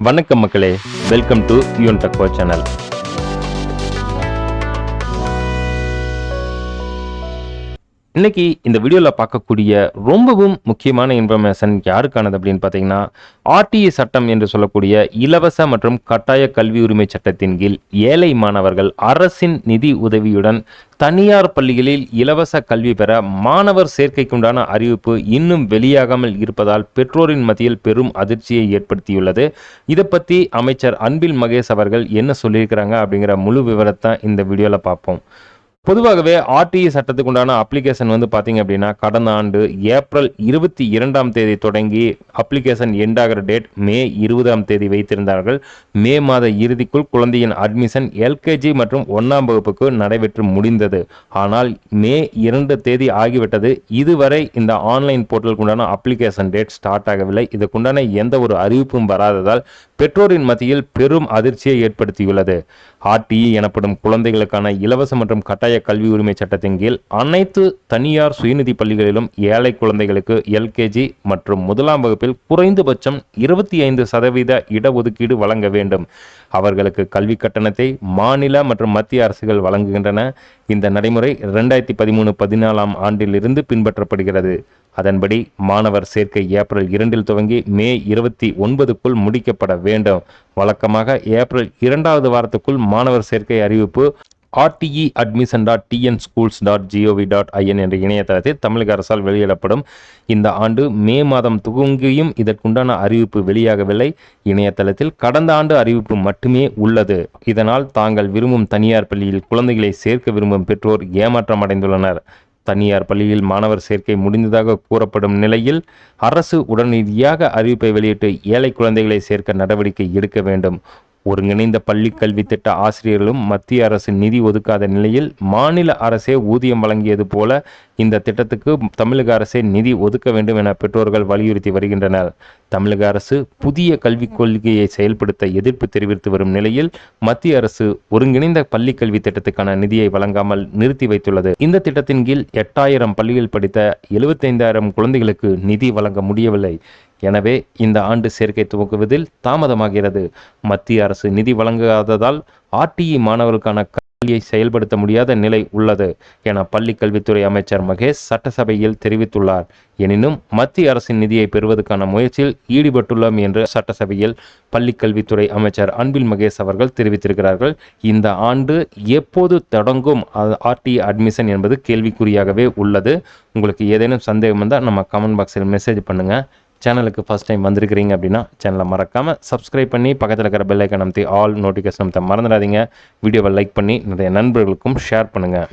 வணக்கம் மக்களே. Welcome to யூன் டக்கோ சேனல் இன்னைக்கு இந்த வீடியோவில் பார்க்கக்கூடிய ரொம்பவும் முக்கியமான இன்ஃபர்மேஷன் யாருக்கானது அப்படின்னு பார்த்தீங்கன்னா ஆர்டிஏ சட்டம் என்று சொல்லக்கூடிய இலவச மற்றும் கட்டாய கல்வி உரிமை சட்டத்தின் கீழ் ஏழை மாணவர்கள் அரசின் நிதி உதவியுடன் தனியார் பள்ளிகளில் இலவச கல்வி பெற மாணவர் சேர்க்கைக்குண்டான அறிவிப்பு இன்னும் வெளியாகாமல் இருப்பதால் பெற்றோரின் மத்தியில் பெரும் அதிர்ச்சியை ஏற்படுத்தியுள்ளது. இதை பற்றி அமைச்சர் அன்பில் மகேஷ் அவர்கள் என்ன சொல்லியிருக்கிறாங்க அப்படிங்கிற முழு விவரத்தை இந்த வீடியோவில் பார்ப்போம். பொதுவாகவே ஆர்டிஇ சட்டத்துக்கு உண்டான அப்ளிகேஷன் வந்து பார்த்தீங்க அப்படின்னா கடந்த ஆண்டு ஏப்ரல் இருபத்தி இரண்டாம் தேதி தொடங்கி அப்ளிகேஷன் எண்ட் ஆகிற டேட் மே இருபதாம் தேதி வைத்திருந்தார்கள். மே மாத இறுதிக்குள் குழந்தையின் அட்மிஷன் எல்கேஜி மற்றும் ஒன்றாம் வகுப்புக்கு நடைபெற்று முடிந்தது. ஆனால் மே இரண்டு தேதி ஆகிவிட்டது. இதுவரை இந்த ஆன்லைன் போர்ட்டலுக்கு உண்டான அப்ளிகேஷன் டேட் ஸ்டார்ட் ஆகவில்லை. இதுக்குண்டான எந்த ஒரு அறிவிப்பும் வராததால் பெற்றோரின் மத்தியில் பெரும் அதிர்ச்சியை ஏற்படுத்தியுள்ளது. ஆர்டிஇ எனப்படும் குழந்தைகளுக்கான இலவச மற்றும் கட்டாய கல்வி உரிமை சட்டத்தின் கீழ் அனைத்து தனியார் சுயநிதி பள்ளிகளிலும் ஏழை குழந்தைகளுக்கு எல்கேஜி மற்றும் முதலாம் வகுப்பில் குறைந்தபட்சம் இருபத்தி ஐந்து சதவீத இடஒதுக்கீடு வழங்க வேண்டும். அவர்களுக்கு கல்வி கட்டணத்தை மாநில மற்றும் மத்திய அரசுகள் வழங்குகின்றன. இந்த நடைமுறை இரண்டாயிரத்தி பதிமூணு பதினாலாம் ஆண்டிலிருந்து பின்பற்றப்படுகிறது. அதன்படி மாணவர் சேர்க்கை ஏப்ரல் இரண்டில் துவங்கி மே இருபத்தி ஒன்பதுக்குள் முடிக்கப்பட வேண்டும். வழக்கமாக ஏப்ரல் இரண்டாவது வாரத்துக்குள் மாணவர் சேர்க்கை அறிவிப்பு RTE admission dot TN schools dot GOV dot IN என்ற இணையதளத்தில் தமிழக அரசால் வெளியிடப்படும். இந்த ஆண்டு மே மாதம் துவங்கியும் இதற்குண்டான அறிவிப்பு வெளியாகவில்லை. இணையதளத்தில் கடந்த ஆண்டு அறிவிப்பு மட்டுமே உள்ளது. இதனால் தாங்கள் விரும்பும் தனியார் பள்ளியில் குழந்தைகளை சேர்க்க விரும்பும் பெற்றோர் ஏமாற்றம் அடைந்துள்ளனர் தனியார் பள்ளியில் மாணவர் சேர்க்கை முடிந்ததாக கூறப்படும் நிலையில் அரசு உடனடியாக அறிவிப்பை வெளியிட்டு ஏழை குழந்தைகளை சேர்க்க நடவடிக்கை எடுக்க வேண்டும். ஒருங்கிணைந்த பள்ளி கல்வி திட்ட ஆசிரியர்களும் மத்திய அரசு நிதி ஒதுக்காத நிலையில் மாநில அரசே ஊதியம் வழங்கியது போல இந்த திட்டத்துக்கு தமிழக அரசே நிதி ஒதுக்க வேண்டும் என பெற்றோர்கள் வலியுறுத்தி வருகின்றனர். தமிழக அரசு புதிய கல்விக் கொள்கையை செயல்படுத்த எதிர்ப்பு தெரிவித்து வரும் நிலையில் மத்திய அரசு ஒருங்கிணைந்த பள்ளி கல்வி திட்டத்துக்கான நிதியை வழங்காமல் நிறுத்தி வைத்துள்ளது. இந்த திட்டத்தின் கீழ் எட்டாயிரம் பள்ளியில் படித்த எழுபத்தைந்தாயிரம் குழந்தைகளுக்கு நிதி வழங்க முடியவில்லை. எனவே இந்த ஆண்டு சேர்க்கை துவக்குவதில் தாமதமாகிறது. மத்திய அரசு நிதி வழங்காததால் ஆர்டிஇ மாணவர்களுக்கான கல்வியை செயல்படுத்த முடியாத நிலை உள்ளது என பள்ளி கல்வித்துறை அமைச்சர் மகேஷ் சட்டசபையில் தெரிவித்துள்ளார். எனினும் மத்திய அரசின் நிதியை பெறுவதற்கான முயற்சியில் ஈடுபட்டுள்ளோம் என்று சட்டசபையில் பள்ளி கல்வித்துறை அமைச்சர் அன்பில் மகேஷ் அவர்கள் தெரிவித்திருக்கிறார்கள். இந்த ஆண்டு எப்போது தொடங்கும் ஆர்டி அட்மிஷன் என்பது கேள்விக்குறியாகவே உள்ளது. உங்களுக்கு ஏதேனும் சந்தேகம் வந்தால் நம்ம கமெண்ட் பாக்ஸில் மெசேஜ் பண்ணுங்கள் சேனலுக்கு ஃபஸ்ட் டைம் வந்திருக்கிறீங்க அப்படின்னா சேனலை மறக்காமல் சப்ஸ்கிரைப் பண்ணி பக்கத்தில் இருக்கிற பெல் ஐக்கன் ஆல் நோட்டிஃபிகேஷன் அமைத்த மறந்துடாதீங்க. வீடியோவை லைக் பண்ணி நிறைய நண்பர்களுக்கும் ஷேர் பண்ணுங்கள்